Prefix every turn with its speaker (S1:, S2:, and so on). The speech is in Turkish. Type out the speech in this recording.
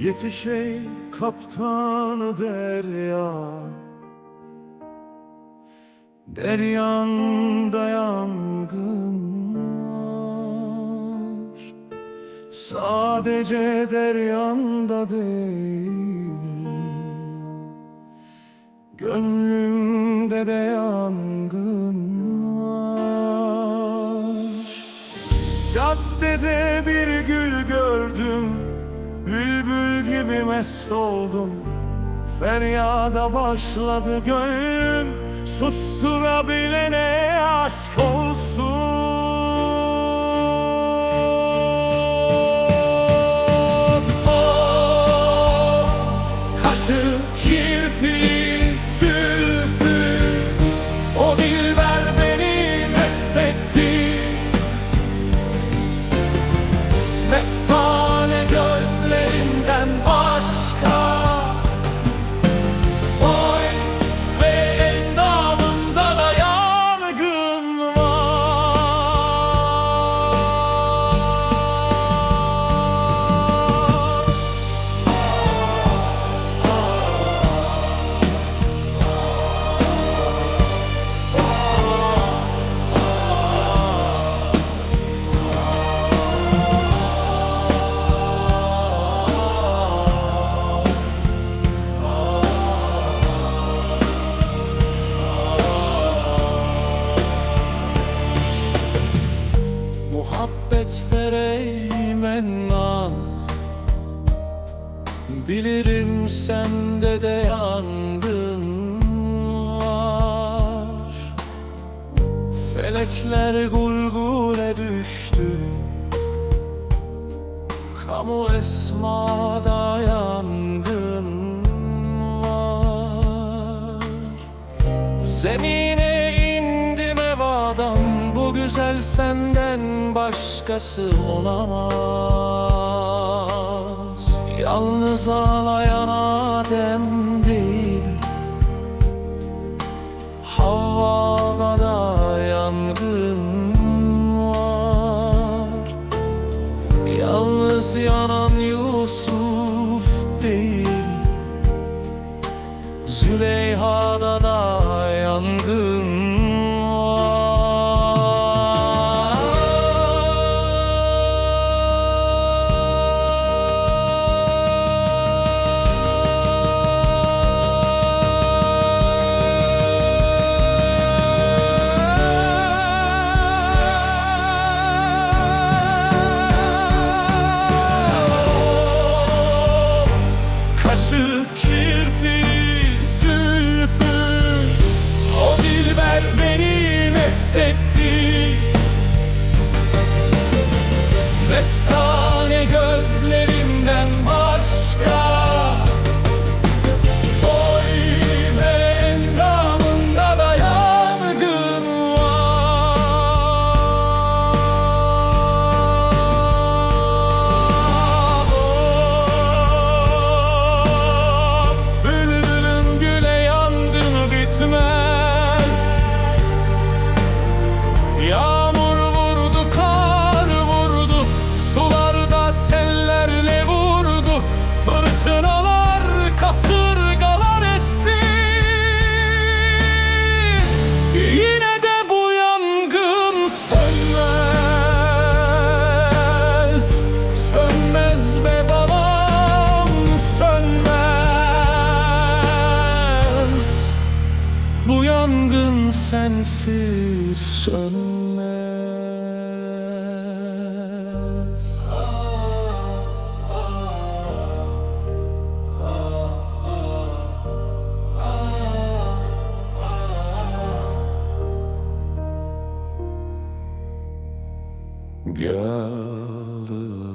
S1: Yetişey kaptanı derya. Deryanda yangın var. Sadece deryanda değil. Gönlümde de yangın var. Caddede bir mest oldum. Feryada başladı gönlüm. Susturabilene aşk olsun Muhabbet vereyim ennan Bilirim sende de yangın var. Felekler gulgule düştü. Kamu esmada yangın var. Zemine güzel senden başkası olamaz. Yalnız ağlayan Adem değil Havva'da da yangın var. Yalnız yanan Yusuf değil Züleyha'da da yangın sensiz sönmez. Gel